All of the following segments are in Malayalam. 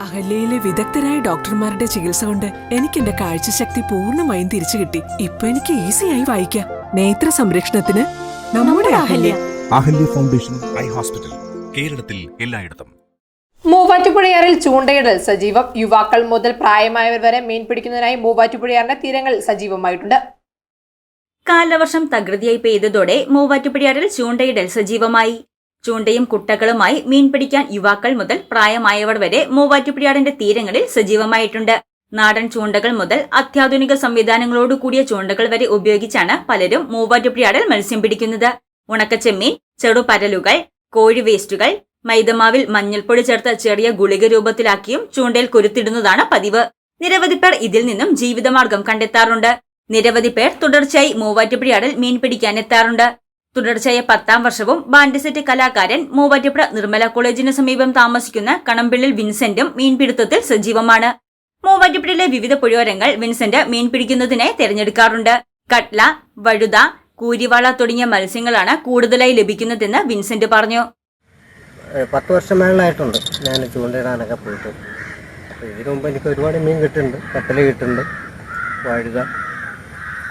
അഹല്യയിലെ വിദഗ്ധരായ ഡോക്ടർമാരുടെ ചികിത്സ കൊണ്ട് എനിക്ക് എന്റെ കാഴ്ചശക്തി പൂർണമായും തിരിച്ചു കിട്ടി. ഇപ്പൊ എനിക്ക് ഈസിയായി വായിക്കാം. നേത്ര സംരക്ഷണത്തിന് നമ്മുടെ Ahalya. Ahalya foundation eye hospital കേരളത്തിൽ എല്ലായിടത്തും. മൂവാറ്റുപുഴയാറിൽ ചൂണ്ടയിടൽ സജീവം. യുവാക്കൾ മുതൽ പ്രായമായവർ വരെ മീൻ പിടിക്കുന്നതിനായി മൂവാറ്റുപുഴയാറിന്റെ തീരങ്ങൾ സജീവമായിട്ടുണ്ട്. കാലവർഷം തകൃതിയായി പെയ്തതോടെ മൂവാറ്റുപുഴയാറിൽ ചൂണ്ടയിടൽ സജീവമായി. ചൂണ്ടയും കുട്ടകളുമായി മീൻ പിടിക്കാൻ യുവാക്കൾ മുതൽ പ്രായമായവർ വരെ മൂവാറ്റുപുഴയാടിന്റെ തീരങ്ങളിൽ സജീവമായിട്ടുണ്ട്. നാടൻ ചൂണ്ടകൾ മുതൽ അത്യാധുനിക സംവിധാനങ്ങളോട് കൂടിയ ചൂണ്ടകൾ വരെ ഉപയോഗിച്ചാണ് പലരും മൂവാറ്റുപുഴയാറിൽ മത്സ്യം പിടിക്കുന്നത്. ഉണക്കച്ചെമ്മീൻ ചെറുപരലുകൾ കോഴി വേസ്റ്റുകൾ മൈദമാവിൽ മഞ്ഞൾപ്പൊടി ചേർത്ത ചെറിയ ഗുളിക രൂപത്തിലാക്കിയും ചൂണ്ടയിൽ കുരുത്തിടുന്നതാണ് പതിവ്. നിരവധി പേർ ഇതിൽ നിന്നും ജീവിതമാർഗം കണ്ടെത്താറുണ്ട്. നിരവധി പേർ തുടർച്ചയായി മൂവാറ്റുപുഴയാറിൽ മീൻ പിടിക്കാൻ എത്താറുണ്ട് തുടർച്ചയായ പത്താം വർഷവും ബാൻഡിസെറ്റ് കലാകാരൻ മൂവാറ്റുപുഴ നിർമ്മല കോളേജിന് സമീപം താമസിക്കുന്ന കണമ്പിള്ളിൽ വിൻസെന്റും മീൻപിടുത്തത്തിൽ സജീവമാണ്. മൂവാറ്റുപുഴയിലെ വിവിധ പുഴയോരങ്ങൾ വിൻസെന്റ് മീൻ പിടിക്കുന്നതിനായി തിരഞ്ഞെടുക്കാറുണ്ട്. കട്ല വഴുത കൂരിവാള തുടങ്ങിയ മത്സ്യങ്ങളാണ് കൂടുതലായി ലഭിക്കുന്നതെന്ന് വിൻസെന്റ് പറഞ്ഞു. പത്ത് വർഷം മേളിലായിട്ടുണ്ട്. ഞാൻ ചൂണ്ടയിടാനൊക്കെ പോയിട്ട്. അപ്പോൾ ഇതിനു മുമ്പ് എനിക്ക് ഒരുപാട് മീൻ കിട്ടുന്നുണ്ട് കട്ടല കിട്ടുന്നുണ്ട് വഴുത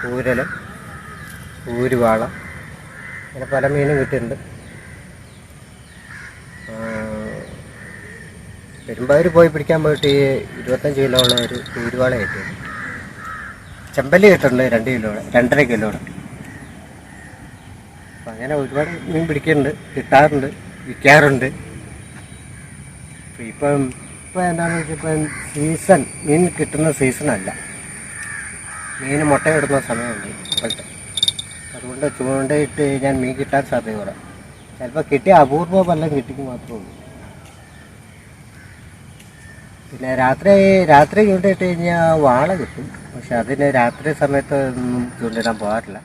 കൂരൽ ഊരുവാള അങ്ങനെ പല മീനും കിട്ടുന്നുണ്ട് പെരുമ്പാവൂർ പോയി പിടിക്കാൻ പോയിട്ട് ഈ ഇരുപത്തഞ്ച് കിലോ ഉള്ള ഒരു ഊരുവാള കിട്ടി ചെമ്പല്ലി കിട്ടുന്നുണ്ട് രണ്ട് കിലോ രണ്ടര അപ്പം അങ്ങനെ ഒരുപാട് മീൻ പിടിക്കുന്നുണ്ട് കിട്ടാറുണ്ട് വിൽക്കാറുണ്ട്. ഇപ്പം ഇപ്പം എന്താണെന്ന് വെച്ചാൽ ഇപ്പം സീസൺ മീൻ കിട്ടുന്ന സീസണല്ല മീൻ മുട്ടയിടുന്ന സമയമുണ്ട് ഇപ്പോഴത്തെ. അതുകൊണ്ട് ചൂണ്ടയിട്ട് ഞാൻ മീൻ കിട്ടാൻ സാധ്യത കുറേ ചിലപ്പോൾ കിട്ടിയ അപൂർവ വല്ലതും കിട്ടിക്ക് മാത്രമേ ഉള്ളൂ. പിന്നെ രാത്രി രാത്രി ചൂണ്ടയിട്ട് കഴിഞ്ഞാൽ വാള കിട്ടും. പക്ഷെ അതിന് രാത്രി സമയത്ത് ഒന്നും ചൂണ്ടിടാൻ പോകാറില്ല.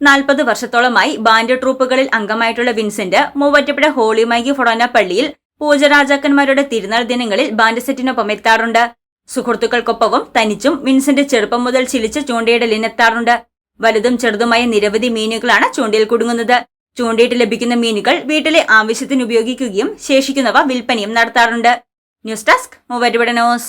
നാൽപ്പത് വർഷത്തോളമായി ബാൻഡ് ട്രൂപ്പുകളിൽ അംഗമായിട്ടുള്ള Vincent Muvattupuzha holy Magi forane പള്ളിയിൽ പൂജരാജാക്കന്മാരുടെ തിരുനാൾ ദിനങ്ങളിൽ ബാൻഡ് സെറ്റിനൊപ്പം എത്താറുണ്ട്. സുഹൃത്തുക്കൾക്കൊപ്പവും തനിച്ചും വിൻസെന്റ് ചെറുപ്പം മുതൽ ചിലിച്ച് ചൂണ്ടയിടലിനെത്താറുണ്ട്. വലുതും ചെറുതുമായ നിരവധി മീനുകളാണ് ചൂണ്ടയിൽ കുടുങ്ങുന്നത്. ചൂണ്ടയിട്ട് ലഭിക്കുന്ന മീനുകൾ വീട്ടിലെ ആവശ്യത്തിന് ഉപയോഗിക്കുകയും ശേഷിക്കുന്നവ വിൽപ്പനയും നടത്താറുണ്ട്. News desk news.